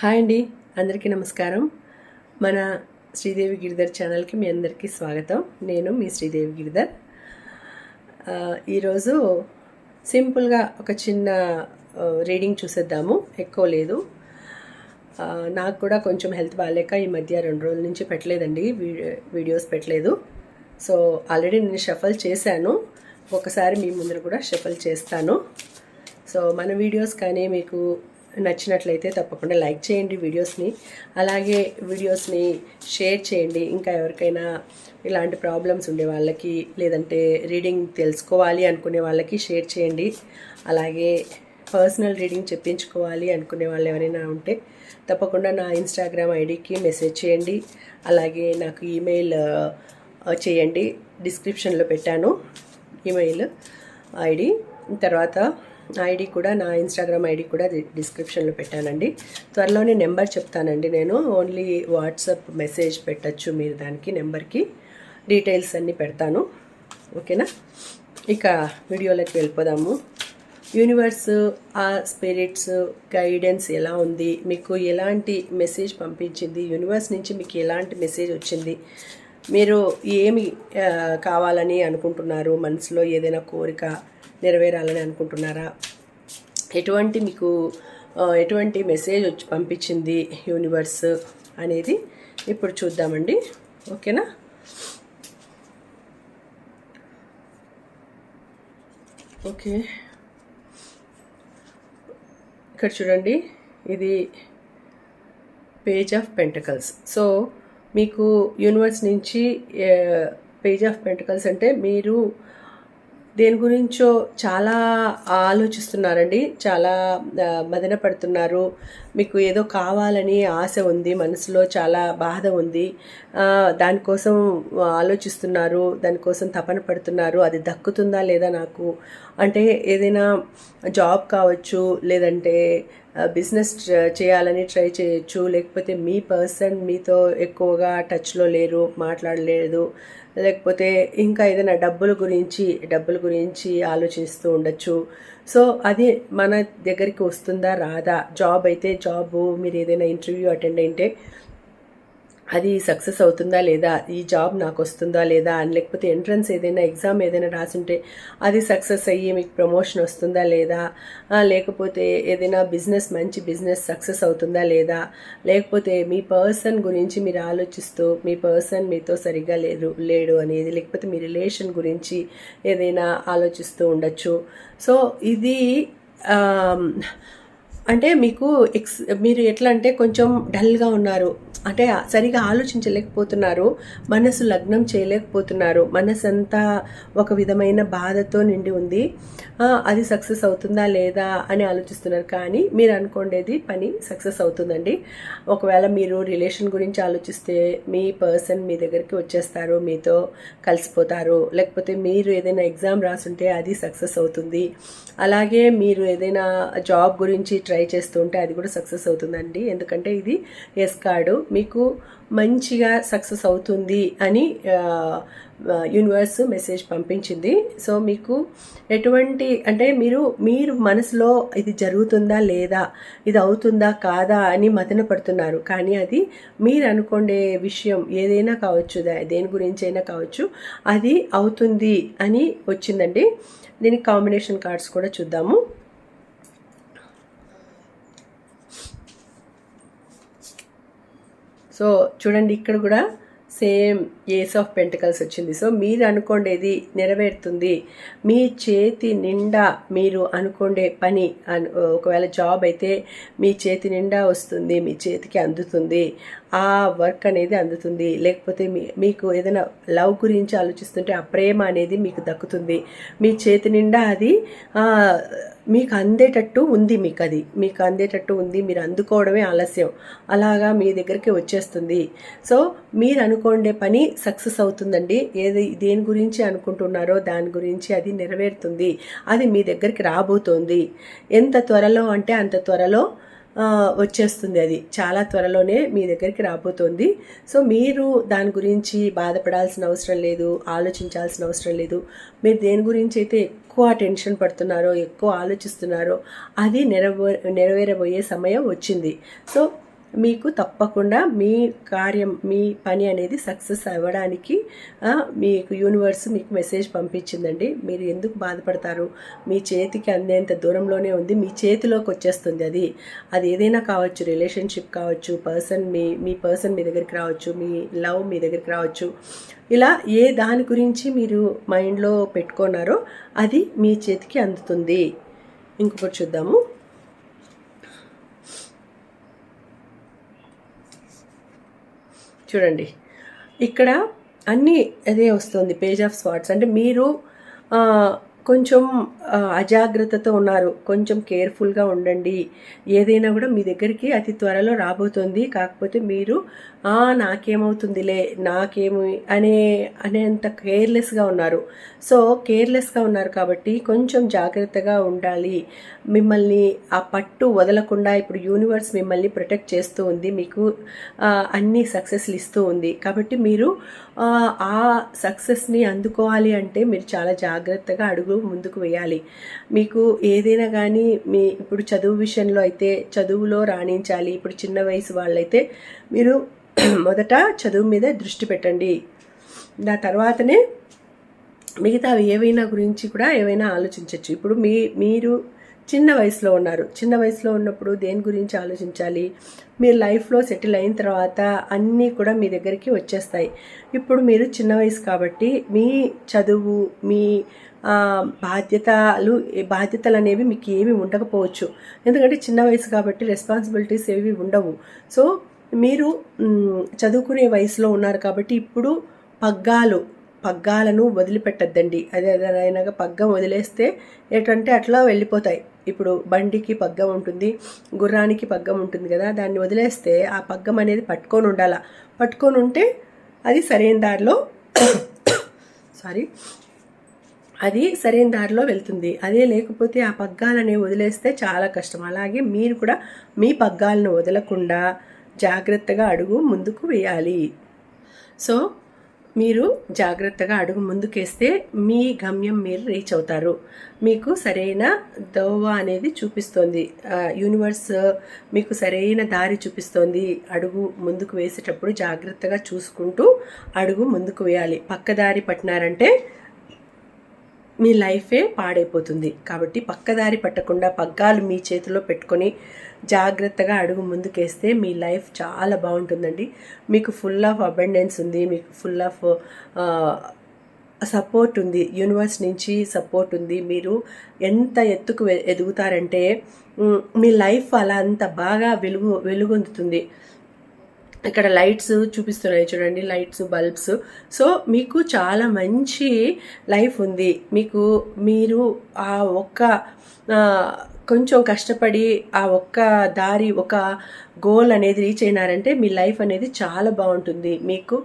Hi అండి అందరికీ నమస్కారం. మన శ్రీదేవి గిరిధర్ ఛానల్కి మీ అందరికీ స్వాగతం. నేను మీ శ్రీదేవి గిరిధర్. ఈరోజు సింపుల్గా ఒక చిన్న రీడింగ్ చూసేద్దాము. ఎక్కువ లేదు. నాకు కూడా కొంచెం హెల్త్ బాగాలేక ఈ మధ్య రెండు రోజుల నుంచి పెట్టలేదండి వీడియోస్ పెట్టలేదు. సో ఆల్రెడీ నేను షఫల్ చేశాను. ఒకసారి మీ ముందర కూడా షఫల్ చేస్తాను. సో మన వీడియోస్ కానీ మీకు నచ్చినట్లయితే తప్పకుండా లైక్ చేయండి వీడియోస్ని. అలాగే వీడియోస్ని షేర్ చేయండి. ఇంకా ఎవరికైనా ఇలాంటి ప్రాబ్లమ్స్ ఉండే వాళ్ళకి లేదంటే రీడింగ్ తెలుసుకోవాలి అనుకునే వాళ్ళకి షేర్ చేయండి. అలాగే పర్సనల్ రీడింగ్ చెప్పించుకోవాలి అనుకునే వాళ్ళు ఎవరైనా ఉంటే తప్పకుండా నా ఇన్స్టాగ్రామ్ ఐడికి మెసేజ్ చేయండి. అలాగే నాకు ఈమెయిల్ చేయండి. డిస్క్రిప్షన్లో పెట్టాను ఈమెయిల్ ఐడి. తర్వాత ఐడి కూడా నా ఇన్స్టాగ్రామ్ ఐడి కూడా డిస్క్రిప్షన్లో పెట్టానండి. త్వరలోనే నెంబర్ చెప్తానండి నేను. ఓన్లీ వాట్సాప్ మెసేజ్ పెట్టచ్చు మీరు దానికి నెంబర్కి. డీటెయిల్స్ అన్నీ పెడతాను. ఓకేనా? ఇక వీడియోలోకి వెళ్ళిపోదాము. యూనివర్స్ ఆ స్పిరిట్స్ గైడెన్స్ ఎలా ఉంది? మీకు ఎలాంటి మెసేజ్ పంపించింది? యూనివర్స్ నుంచి మీకు ఎలాంటి మెసేజ్ వచ్చింది? మీరు ఏమి కావాలని అనుకుంటున్నారు? మనసులో ఏదైనా కోరిక నెరవేరాలని అనుకుంటున్నారా? ఎటువంటి మీకు ఎటువంటి మెసేజ్ వచ్చి పంపించింది యూనివర్స్ అనేది? ఇప్పుడు చూద్దామండి. ఓకేనా? ఓకే. ఇక్కడ చూడండి. ఇది పేజ్ ఆఫ్ పెంటకల్స్ సో మీకు యూనివర్స్ నుంచి పేజ్ ఆఫ్ పెంటకల్స్ అంటే మీరు దేని గురించో చాలా ఆలోచిస్తున్నారండి. చాలా మదన పడుతున్నారు. మీకు ఏదో కావాలని ఆశ ఉంది మనసులో చాలా బాధ ఉంది. దానికోసం ఆలోచిస్తున్నారు దానికోసం తపన పడుతున్నారు. అది దక్కుతుందా లేదా నాకు? అంటే ఏదైనా జాబ్ కావచ్చు లేదంటే బిజినెస్ చేయాలని ట్రై చేయొచ్చు. లేకపోతే మీ పర్సన్ మీతో ఎక్కువగా టచ్లో లేరు మాట్లాడలేదు. లేకపోతే ఇంకా ఏదైనా డబ్బుల గురించి డబ్బుల గురించి ఆలోచిస్తూ ఉండొచ్చు. సో అది మన దగ్గరికి వస్తుందా రాదా? జాబ్ అయితే జాబ్ మీరు ఏదైనా ఇంటర్వ్యూ అటెండ్ అయితే అది సక్సెస్ అవుతుందా లేదా? ఈ జాబ్ నాకు వస్తుందా లేదా? అని లేకపోతే ఎంట్రన్స్ ఏదైనా ఎగ్జామ్ ఏదైనా రాసుంటే అది సక్సెస్ అయ్యి మీకు ప్రమోషన్ వస్తుందా లేదా? లేకపోతే ఏదైనా బిజినెస్ మంచి బిజినెస్ సక్సెస్ అవుతుందా లేదా? లేకపోతే మీ పర్సన్ గురించి మీరు ఆలోచిస్తూ మీ పర్సన్ మీతో సరిగ్గా లేరు లేడు అనేది లేకపోతే మీ రిలేషన్ గురించి ఏదైనా ఆలోచిస్తూ ఉండొచ్చు. సో ఇది అంటే మీకు ఎక్స్ మీరు ఎట్లా అంటే కొంచెం డల్గా ఉన్నారు. అంటే సరిగా ఆలోచించలేకపోతున్నారు. మనసు లగ్నం చేయలేకపోతున్నారు. మనసు అంతా ఒక విధమైన బాధతో నిండి ఉంది. అది సక్సెస్ అవుతుందా లేదా అని ఆలోచిస్తున్నారు. కానీ మీరు అనుకోండేది పని సక్సెస్ అవుతుందండి. ఒకవేళ మీరు రిలేషన్ గురించి ఆలోచిస్తే మీ పర్సన్ మీ దగ్గరికి వచ్చేస్తారు. మీతో కలిసిపోతారు. లేకపోతే మీరు ఏదైనా ఎగ్జామ్ రాసుంటే అది సక్సెస్ అవుతుంది. అలాగే మీరు ఏదైనా జాబ్ గురించి ట్రై ట్రై చేస్తుంటే అది కూడా సక్సెస్ అవుతుందండి. ఎందుకంటే ఇది ఎస్ కార్డు మీకు మంచిగా సక్సెస్ అవుతుంది అని యూనివర్స్ మెసేజ్ పంపించింది. సో మీకు ఎటువంటి అంటే మీరు మీరు మనసులో ఇది జరుగుతుందా లేదా ఇది అవుతుందా కాదా అని మదన పడుతున్నారు. కానీ అది మీరు అనుకోండే విషయం ఏదైనా కావచ్చు దేని గురించి అయినా కావచ్చు అది అవుతుంది అని వచ్చిందండి. దీనికి కాంబినేషన్ కార్డ్స్ కూడా చూద్దాము. సో చూడండి ఇక్కడ కూడా సేమ్ ఏస్ ఆఫ్ పెంటికల్స్ వచ్చింది. సో మీరు అనుకోండేది నెరవేరుతుంది. మీ చేతి నిండా మీరు అనుకోండే పని అను ఒకవేళ జాబ్ అయితే మీ చేతి నిండా వస్తుంది మీ చేతికి అందుతుంది ఆ వర్క్ అనేది అందుతుంది. లేకపోతే మీ మీకు ఏదైనా లవ్ గురించి ఆలోచిస్తుంటే ఆ ప్రేమ అనేది మీకు దక్కుతుంది. మీ చేతి నిండా అది మీకు అందేటట్టు ఉంది మీకు అది మీకు అందేటట్టు ఉంది మీరు అందుకోవడమే ఆలస్యం. అలాగా మీ దగ్గరికి వచ్చేస్తుంది. సో మీరు అనుకోండే పని సక్సెస్ అవుతుందండి. ఏది దేని గురించి అనుకుంటున్నారో దాని గురించి అది నెరవేరుతుంది. అది మీ దగ్గరికి రాబోతోంది. ఎంత త్వరలో అంటే అంత త్వరలో వచ్చేస్తుంది అది. చాలా త్వరలోనే మీ దగ్గరికి రాబోతోంది. సో మీరు దాని గురించి బాధపడాల్సిన అవసరం లేదు ఆలోచించాల్సిన అవసరం లేదు. మీరు దేని గురించి అయితే ఎక్కువ టెన్షన్ పడుతున్నారో ఎక్కువ ఆలోచిస్తున్నారో అది నెరవే నెరవేరబోయే సమయం వచ్చింది. సో మీకు తప్పకుండా మీ కార్యం మీ పని అనేది సక్సెస్ అవ్వడానికి మీకు యూనివర్స్ మీకు మెసేజ్ పంపించిందండి. మీరు ఎందుకు బాధపడతారు? మీ చేతికి అందేంత దూరంలోనే ఉంది మీ చేతిలోకి వచ్చేస్తుంది అది. అది ఏదైనా కావచ్చు రిలేషన్షిప్ కావచ్చు పర్సన్ మీ మీ పర్సన్ మీ దగ్గరికి రావచ్చు మీ లవ్ మీ దగ్గరికి రావచ్చు. ఇలా ఏ దాని గురించి మీరు మైండ్లో పెట్టుకున్నారో అది మీ చేతికి అందుతుంది. ఇంకొకటి చూద్దాము. చూడండి. ఇక్కడ అన్నీ అదే వస్తుంది పేజ్ ఆఫ్ స్వాట్స్ అంటే మీరు కొంచెం అజాగ్రత్తతో ఉన్నారు. కొంచెం కేర్ఫుల్గా ఉండండి. ఏదైనా కూడా మీ దగ్గరికి అతి త్వరలో రాబోతుంది. కాకపోతే మీరు నాకేమవుతుందిలే నాకేమి అనే అనేంత కేర్లెస్గా ఉన్నారు. సో కేర్లెస్గా ఉన్నారు కాబట్టి కొంచెం జాగ్రత్తగా ఉండాలి. మిమ్మల్ని ఆ పట్టు వదలకుండా ఇప్పుడు యూనివర్స్ మిమ్మల్ని ప్రొటెక్ట్ చేస్తూ ఉంది. మీకు అన్ని సక్సెస్లు ఇస్తూ ఉంది. కాబట్టి మీరు ఆ, ఆ సక్సెస్ని అందుకోవాలి అంటే మీరు చాలా జాగ్రత్తగా అడుగు ముందుకు వేయాలి. మీకు ఏదైనా కానీ మీ ఇప్పుడు చదువు విషయంలో అయితే చదువులో రాణించాలి. ఇప్పుడు చిన్న వయసు వాళ్ళైతే మీరు మొదట చదువు మీద దృష్టి పెట్టండి. నా తర్వాతనే మిగతావి ఏవైనా గురించి కూడా ఏవైనా ఆలోచించవచ్చు ఇప్పుడు మీ మీరు చిన్న వయసులో ఉన్నారు. చిన్న వయసులో ఉన్నప్పుడు దేని గురించి ఆలోచించాలి? మీరు లైఫ్లో సెటిల్ అయిన తర్వాత అన్నీ కూడా మీ దగ్గరికి వచ్చేస్తాయి. ఇప్పుడు మీరు చిన్న వయసు కాబట్టి మీ చదువు మీ బాధ్యతలు బాధ్యతలు అనేవి మీకు ఏమి ఉండకపోవచ్చు. ఎందుకంటే చిన్న వయసు కాబట్టి రెస్పాన్సిబిలిటీస్ ఏవి ఉండవు. సో మీరు చదువుకునే వయసులో ఉన్నారు కాబట్టి ఇప్పుడు పగ్గాలు పగ్గాలను వదిలిపెట్టద్దండి. అదే ఏదైనా పగ్గం వదిలేస్తే ఏంటంటే అట్లా వెళ్ళిపోతాయి. ఇప్పుడు బండికి పగ్గం ఉంటుంది గుర్రానికి పగ్గం ఉంటుంది కదా దాన్ని వదిలేస్తే ఆ పగ్గం అనేది పట్టుకొని ఉండాలా? పట్టుకొని ఉంటే అది సరైన దారిలో సారీ అది సరైన దారిలో వెళ్తుంది. అదే లేకపోతే ఆ పగ్గాలని వదిలేస్తే చాలా కష్టం. అలాగే మీరు కూడా మీ పగ్గాలను వదలకుండా జాగ్రత్తగా అడుగు ముందుకు వేయాలి. సో మీరు జాగ్రత్తగా అడుగు ముందుకేస్తే మీ గమ్యం మీరు రీచ్ అవుతారు. మీకు సరైన దోవ అనేది చూపిస్తోంది. యూనివర్స్ మీకు సరైన దారి చూపిస్తోంది. అడుగు ముందుకు వేసేటప్పుడు జాగ్రత్తగా చూసుకుంటూ అడుగు ముందుకు వేయాలి. పక్కదారి పట్టినారంటే మీ లైఫే పాడైపోతుంది. కాబట్టి పక్కదారి పట్టకుండా పగ్గాలు మీ చేతిలో పెట్టుకొని జాగ్రత్తగా అడుగు ముందుకేస్తే మీ లైఫ్ చాలా బాగుంటుందండి. మీకు ఫుల్ ఆఫ్ అబెండెన్స్ ఉంది మీకు ఫుల్ ఆఫ్ సపోర్ట్ ఉంది. యూనివర్స్ నుంచి సపోర్ట్ ఉంది. మీరు ఎంత ఎత్తుకు వె- ఎదుగుతారంటే మీ లైఫ్ అలా అంత బాగా వెలుగు వెలుగొందుతుంది. ఇక్కడ లైట్స్ చూపిస్తున్నాయి చూడండి లైట్స్ బల్బ్స్. సో మీకు చాలా మంచి లైఫ్ ఉంది. మీకు మీరు ఆ ఒక్క కొంచెం కష్టపడి ఆ ఒక్క దారి ఒక గోల్ అనేది రీచ్ అయినారంటే మీ లైఫ్ అనేది చాలా బాగుంటుంది. మీకు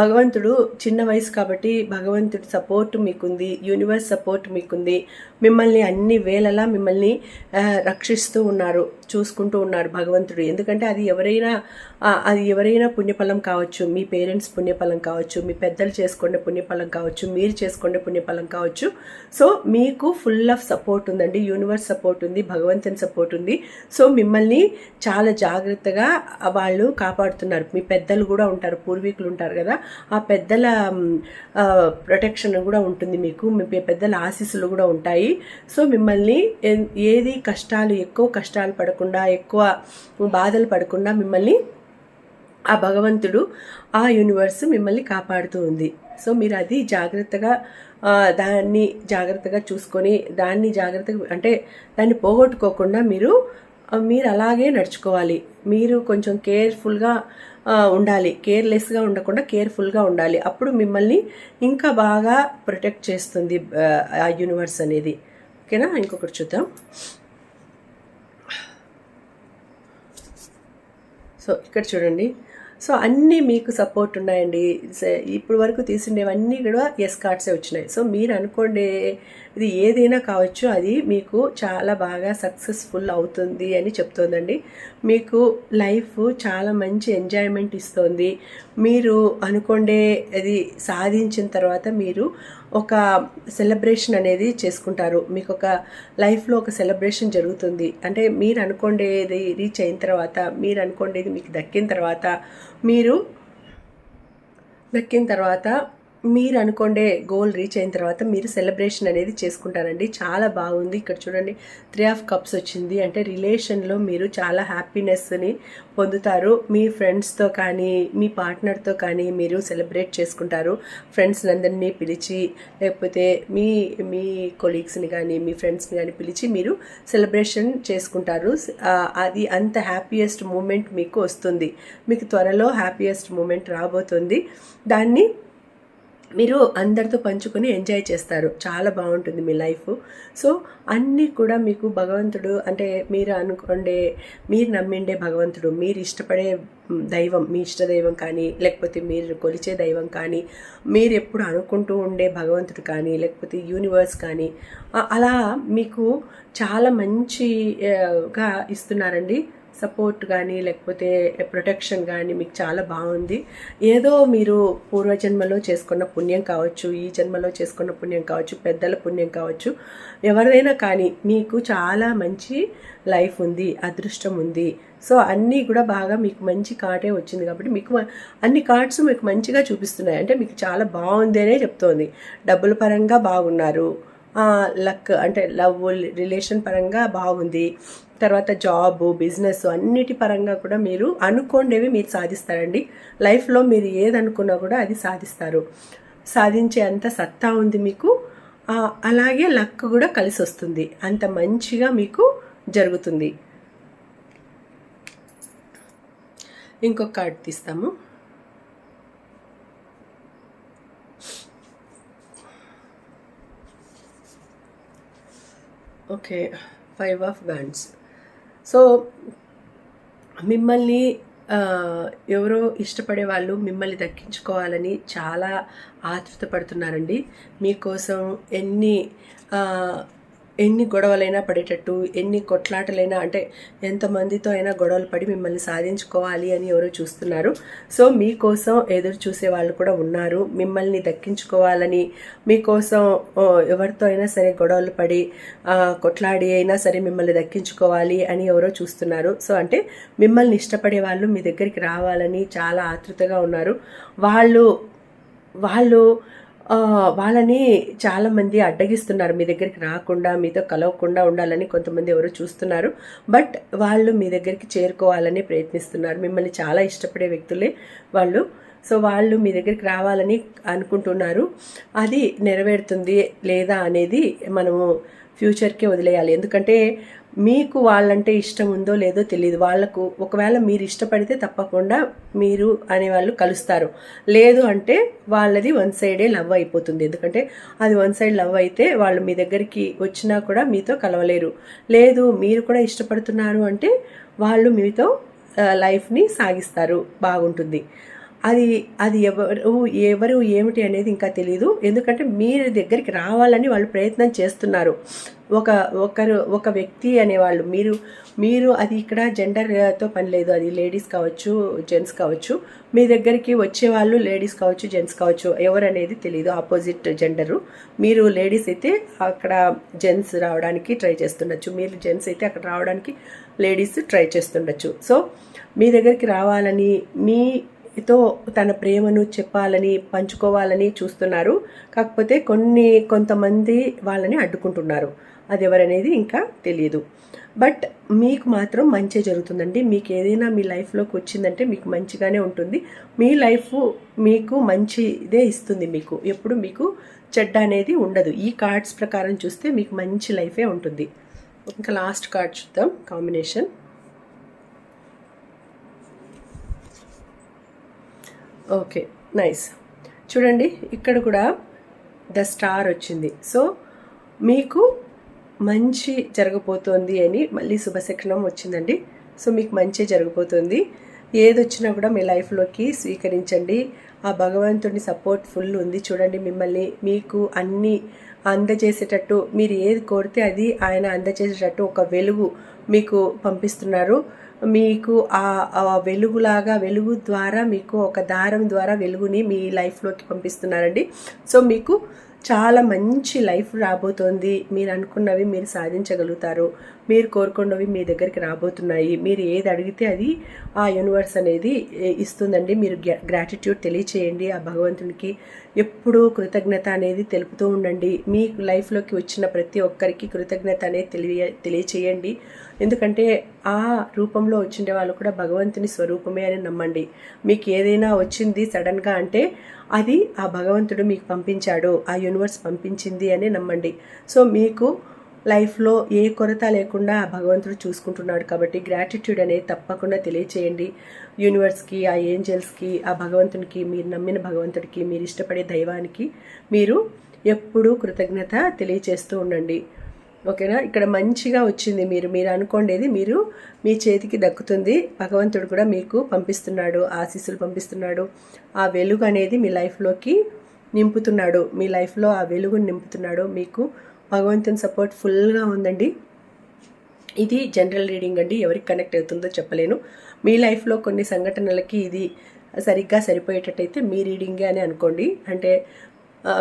భగవంతుడు చిన్న వయసు కాబట్టి భగవంతుడి సపోర్ట్ మీకుంది యూనివర్స్ సపోర్ట్ మీకుంది. మిమ్మల్ని అన్ని వేళలా మిమ్మల్ని రక్షిస్తూ ఉన్నారు చూసుకుంటూ ఉన్నారు భగవంతుడు. ఎందుకంటే అది ఎవరైనా అది ఎవరైనా పుణ్యఫలం కావచ్చు మీ పేరెంట్స్ పుణ్యఫలం కావచ్చు మీ పెద్దలు చేసుకునే పుణ్యఫలం కావచ్చు మీరు చేసుకునే పుణ్యఫలం కావచ్చు. సో మీకు ఫుల్ ఆఫ్ సపోర్ట్ ఉందండి యూనివర్స్ సపోర్ట్ ఉంది భగవంతుని సపోర్ట్ ఉంది. సో మిమ్మల్ని చాలా జాగ్రత్తగా వాళ్ళు కాపాడుతున్నారు. మీ పెద్దలు కూడా ఉంటారు పూర్వీకులు ఉంటారు కదా ఆ పెద్దల ప్రొటెక్షన్ కూడా ఉంటుంది మీకు. మీ పెద్దల ఆశీస్సులు కూడా ఉంటాయి. సో మిమ్మల్ని ఏది కష్టాలు ఎక్కువ కష్టాలు పడకుండా ఎక్కువ బాధలు పడకుండా మిమ్మల్ని ఆ భగవంతుడు ఆ యూనివర్స్ మిమ్మల్ని కాపాడుతూ ఉంది. సో మీరు అది జాగ్రత్తగా దాన్ని జాగ్రత్తగా చూసుకొని దాన్ని జాగ్రత్తగా అంటే దాన్ని పోగొట్టుకోకుండా మీరు మీరు అలాగే నడుచుకోవాలి. మీరు కొంచెం కేర్ఫుల్గా ఉండాలి. కేర్లెస్గా ఉండకుండా కేర్ఫుల్గా ఉండాలి. అప్పుడు మిమ్మల్ని ఇంకా బాగా ప్రొటెక్ట్ చేస్తుంది ఆ, యూనివర్స్ అనేది. ఓకేనా? ఇంకొకటి చూద్దాం. సో ఇక్కడ చూడండి. సో అన్నీ మీకు సపోర్ట్ ఉన్నాయండి. ఇప్పుడు వరకు తీసుండేవన్నీ కూడా ఎస్ కార్డ్సే వచ్చినాయి. సో మీరు అనుకోండి ఇది ఏదైనా కావచ్చు అది మీకు చాలా బాగా సక్సెస్ఫుల్ అవుతుంది అని చెప్తోందండి. మీకు లైఫ్ చాలా మంచి ఎంజాయ్మెంట్ ఇస్తుంది. మీరు అనుకోండే అది సాధించిన తర్వాత మీరు ఒక సెలబ్రేషన్ అనేది చేసుకుంటారు. మీకు ఒక లైఫ్లో ఒక సెలబ్రేషన్ జరుగుతుంది. అంటే మీరు అనుకోండేది రీచ్ అయిన తర్వాత మీరు అనుకోండేది మీకు దక్కిన తర్వాత మీరు దక్కిన తర్వాత మీరు అనుకోండే గోల్ రీచ్ అయిన తర్వాత మీరు సెలబ్రేషన్ అనేది చేసుకుంటారండి. చాలా బాగుంది. ఇక్కడ చూడండి త్రీ ఆఫ్ కప్స్ వచ్చింది. అంటే రిలేషన్లో మీరు చాలా హ్యాపీనెస్ని పొందుతారు. మీ ఫ్రెండ్స్తో కానీ మీ పార్ట్నర్తో కానీ మీరు సెలబ్రేట్ చేసుకుంటారు. ఫ్రెండ్స్ అందరినీ పిలిచి లేకపోతే మీ మీ కొలీగ్స్ని కానీ మీ ఫ్రెండ్స్ని కానీ పిలిచి మీరు సెలబ్రేషన్ చేసుకుంటారు. అది అంత హ్యాపీయెస్ట్ మూమెంట్ మీకు వస్తుంది. మీకు త్వరలో హ్యాపీయెస్ట్ మూమెంట్ రాబోతుంది. దాన్ని మీరు అందరితో పంచుకొని ఎంజాయ్ చేస్తారు. చాలా బాగుంటుంది మీ లైఫ్. సో అన్నీ కూడా మీకు భగవంతుడు అంటే మీరు అనుకోండే మీరు నమ్మిండే భగవంతుడు మీరు ఇష్టపడే దైవం మీ ఇష్ట దైవం కానీ లేకపోతే మీరు కొలిచే దైవం కానీ మీరు ఎప్పుడు అనుకుంటూ ఉండే భగవంతుడు కానీ లేకపోతే యూనివర్స్ కానీ అలా మీకు చాలా మంచిగా ఇస్తున్నారండి. సపోర్ట్ కానీ లేకపోతే ప్రొటెక్షన్ కానీ మీకు చాలా బాగుంది. ఏదో మీరు పూర్వజన్మలో చేసుకున్న పుణ్యం కావచ్చు ఈ జన్మలో చేసుకున్న పుణ్యం కావచ్చు పెద్దల పుణ్యం కావచ్చు ఎవరిదైనా కానీ మీకు చాలా మంచి లైఫ్ ఉంది అదృష్టం ఉంది. సో అన్నీ కూడా బాగా మీకు మంచి కార్డే వచ్చింది కాబట్టి మీకు అన్ని కార్డ్స్ మీకు మంచిగా చూపిస్తున్నాయి. అంటే మీకు చాలా బాగుంది అనే చెప్తోంది. డబ్బుల పరంగా బాగున్నారు. లక్ అంటే లవ్ రిలేషన్ పరంగా బాగుంది. తర్వాత జాబ్ బిజినెస్ అన్నిటి పరంగా కూడా మీరు అనుకోండేవి మీరు సాధిస్తారండి. లైఫ్లో మీరు ఏదనుకున్నా కూడా అది సాధిస్తారు. సాధించే అంత సత్తా ఉంది మీకు. అలాగే లక్ కూడా కలిసి వస్తుంది అంత మంచిగా మీకు జరుగుతుంది. ఇంకొక card తీస్తాము. Okay five of wands so మిమ్మల్ని ఎవరో ఇష్టపడే వాళ్ళు మిమ్మల్ని దక్కించుకోవాలని చాలా ఆతృత పడుతున్నారండి. మీకోసం ఎన్ని ఎన్ని గొడవలైనా పడేటట్టు ఎన్ని కొట్లాటలైనా అంటే ఎంతమందితో అయినా గొడవలు పడి మిమ్మల్ని సాధించుకోవాలి అని ఎవరో చూస్తున్నారు. సో మీకోసం ఎదురు చూసే వాళ్ళు కూడా ఉన్నారు. మిమ్మల్ని దక్కించుకోవాలని మీకోసం ఎవరితో అయినా సరే గొడవలు పడి కొట్లాడి అయినా సరే మిమ్మల్ని దక్కించుకోవాలి అని ఎవరో చూస్తున్నారు. సో అంటే మిమ్మల్ని ఇష్టపడే వాళ్ళు మీ దగ్గరికి రావాలని చాలా ఆతృతగా ఉన్నారు. వాళ్ళు వాళ్ళు వాళ్ళని చాలామంది అడ్డగిస్తున్నారు. మీ దగ్గరికి రాకుండా మీతో కలవకుండా ఉండాలని కొంతమంది ఎవరు చూస్తున్నారు. బట్ వాళ్ళు మీ దగ్గరికి చేరుకోవాలని ప్రయత్నిస్తున్నారు. మిమ్మల్ని చాలా ఇష్టపడే వ్యక్తులే వాళ్ళు. సో వాళ్ళు మీ దగ్గరికి రావాలని అనుకుంటున్నారు. అది నెరవేరుతుంది లేదా అనేది మనము ఫ్యూచర్కే వదిలేయాలి. ఎందుకంటే మీకు వాళ్ళంటే ఇష్టం ఉందో లేదో తెలియదు వాళ్ళకు ఒకవేళ మీరు ఇష్టపడితే తప్పకుండా మీరు అనేవాళ్ళు కలుస్తారు. లేదు అంటే వాళ్ళది వన్ సైడే లవ్ అయిపోతుంది. ఎందుకంటే అది వన్ సైడ్ లవ్ అయితే వాళ్ళు మీ దగ్గరికి వచ్చినా కూడా మీతో కలవలేరు. లేదు మీరు కూడా ఇష్టపడుతున్నారు అంటే వాళ్ళు మీతో లైఫ్ని సాగిస్తారు. బాగుంటుంది. అది అది ఎవరు ఎవరు ఏమిటి అనేది ఇంకా తెలియదు ఎందుకంటే మీరు దగ్గరికి రావాలని వాళ్ళు ప్రయత్నం చేస్తున్నారు. ఒక ఒకరు ఒక వ్యక్తి అనేవాళ్ళు. మీరు మీరు అది ఇక్కడ జెండర్తో పని లేదు. అది లేడీస్ కావచ్చు జెంట్స్ కావచ్చు. మీ దగ్గరికి వచ్చేవాళ్ళు లేడీస్ కావచ్చు జెంట్స్ కావచ్చు. ఎవరు అనేది తెలియదు ఆపోజిట్ జెండరు మీరు లేడీస్ అయితే అక్కడ జెంట్స్ రావడానికి ట్రై చేస్తుండొచ్చు. మీరు జెంట్స్ అయితే అక్కడ రావడానికి లేడీస్ ట్రై చేస్తుండొచ్చు. సో మీ దగ్గరికి రావాలని మీ తో తన ప్రేమను చెప్పాలని పంచుకోవాలని చూస్తున్నారు. కాకపోతే కొన్ని కొంతమంది వాళ్ళని అడ్డుకుంటున్నారు. అది ఎవరనేది ఇంకా తెలియదు. బట్ మీకు మాత్రం మంచి జరుగుతుందండి. మీకు ఏదైనా మీ లైఫ్లోకి వచ్చిందంటే మీకు మంచిగానే ఉంటుంది. మీ లైఫ్ మీకు మంచిదే ఇస్తుంది మీకు. ఎప్పుడు మీకు చెడ్డ అనేది ఉండదు. ఈ కార్డ్స్ ప్రకారం చూస్తే మీకు మంచి లైఫే ఉంటుంది. ఇంకా లాస్ట్ కార్డ్ చూద్దాం. కాంబినేషన్. ఓకే నైస్ చూడండి ఇక్కడ కూడా ద స్టార్ వచ్చింది. సో మీకు మంచి జరగబోతోంది అని మళ్ళీ శుభశకనం వచ్చిందండి. సో మీకు మంచి జరగబోతుంది. ఏది వచ్చినా కూడా మీ లైఫ్లోకి స్వీకరించండి. ఆ భగవంతుడిని సపోర్ట్ ఫుల్ ఉంది. చూడండి మిమ్మల్ని మీకు అన్నీ అందజేసేటట్టు మీరు ఏది కోరితే అది ఆయన అందజేసేటట్టు ఒక వెలుగు మీకు పంపిస్తున్నారు. మీకు ఆ వెలుగులాగా వెలుగు ద్వారా మీకు ఒక దారం ద్వారా వెలుగుని మీ లైఫ్లోకి పంపిస్తున్నారండి. సో మీకు చాలా మంచి లైఫ్ రాబోతోంది. మీరు అనుకున్నవి మీరు సాధించగలుగుతారు. మీరు కోరుకున్నవి మీ దగ్గరికి రాబోతున్నాయి. మీరు ఏది అడిగితే అది ఆ యూనివర్స్ అనేది ఇస్తుందండి. మీరు గ్రాటిట్యూడ్ తెలియచేయండి. ఆ భగవంతునికి ఎప్పుడూ కృతజ్ఞత అనేది తెలుపుతూ ఉండండి. మీ లైఫ్లోకి వచ్చిన ప్రతి ఒక్కరికి కృతజ్ఞత అనేది తెలియ తెలియచేయండి. ఎందుకంటే ఆ రూపంలో వచ్చిండే వాళ్ళు కూడా భగవంతుని స్వరూపమే అని నమ్మండి. మీకు ఏదైనా వచ్చింది సడన్గా అంటే అది ఆ భగవంతుడు మీకు పంపించాడు ఆ యూనివర్స్ పంపించింది అని నమ్మండి. సో మీకు లైఫ్లో ఏ కొరత లేకుండా ఆ భగవంతుడు చూసుకుంటున్నాడు కాబట్టి గ్రాటిట్యూడ్ అనేది తప్పకుండా తెలియచేయండి. యూనివర్స్కి ఆ ఏంజల్స్కి ఆ భగవంతునికి మీరు నమ్మిన భగవంతుడికి మీరు ఇష్టపడే దైవానికి మీరు ఎప్పుడూ కృతజ్ఞత తెలియచేస్తూ ఉండండి. ఓకేనా? ఇక్కడ మంచిగా వచ్చింది మీరు. మీరు అనుకోండేది మీరు మీ చేతికి దక్కుతుంది. భగవంతుడు కూడా మీకు పంపిస్తున్నాడు ఆశీస్సులు పంపిస్తున్నాడు. ఆ వెలుగు అనేది మీ లైఫ్లోకి నింపుతున్నాడు. మీ లైఫ్లో ఆ వెలుగుని నింపుతున్నాడు. మీకు భగవంతుని సపోర్ట్ ఫుల్గా ఉందండి. ఇది జనరల్ రీడింగ్ అండి. ఎవరికి కనెక్ట్ అవుతుందో చెప్పలేను. మీ లైఫ్లో కొన్ని సంఘటనలకి ఇది సరిగ్గా సరిపోయేటట్టయితే మీ రీడింగే అని అనుకోండి. అంటే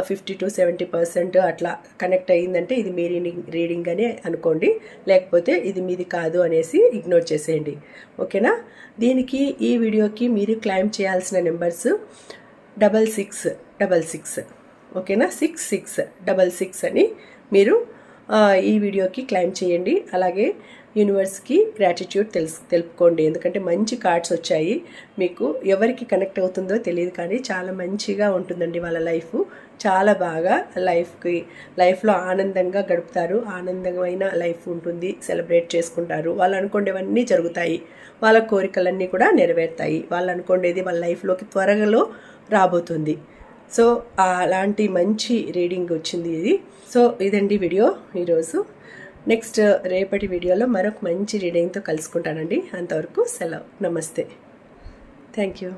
ఫిఫ్టీ టు సెవెంటీ పర్సెంట్ అట్లా కనెక్ట్ అయ్యిందంటే ఇది మీ రీడింగ్ రీడింగ్ అని అనుకోండి. లేకపోతే ఇది మీది కాదు అనేసి ఇగ్నోర్ చేసేయండి. ఓకేనా? దీనికి ఈ వీడియోకి మీరు క్లైమ్ చేయాల్సిన numbers double six double six ఓకేనా? సిక్స్ సిక్స్ డబల్ సిక్స్ అని మీరు ఈ వీడియోకి క్లైమ్ చేయండి. అలాగే యూనివర్స్కి గ్రాటిట్యూడ్ తెలుసు తెలుపుకోండి. ఎందుకంటే మంచి కార్డ్స్ వచ్చాయి. మీకు ఎవరికి కనెక్ట్ అవుతుందో తెలియదు కానీ చాలా మంచిగా ఉంటుందండి వాళ్ళ లైఫ్ చాలా బాగా లైఫ్కి లైఫ్లో ఆనందంగా గడుపుతారు. ఆనందమైన లైఫ్ ఉంటుంది. సెలబ్రేట్ చేసుకుంటారు. వాళ్ళు అనుకునేవన్నీ జరుగుతాయి. వాళ్ళ కోరికలన్నీ కూడా నెరవేరుతాయి. వాళ్ళు అనుకునేది వాళ్ళ లైఫ్లోకి త్వరలో రాబోతుంది. సో అలాంటి మంచి రీడింగ్ వచ్చింది ఇది. సో ఇదండి వీడియో ఈరోజు. నెక్స్ట్ రేపటి వీడియోలో మరొక మంచి రీడింగ్తో కలుసుకుంటానండి. అంతవరకు సెలవు. నమస్తే. Thank you.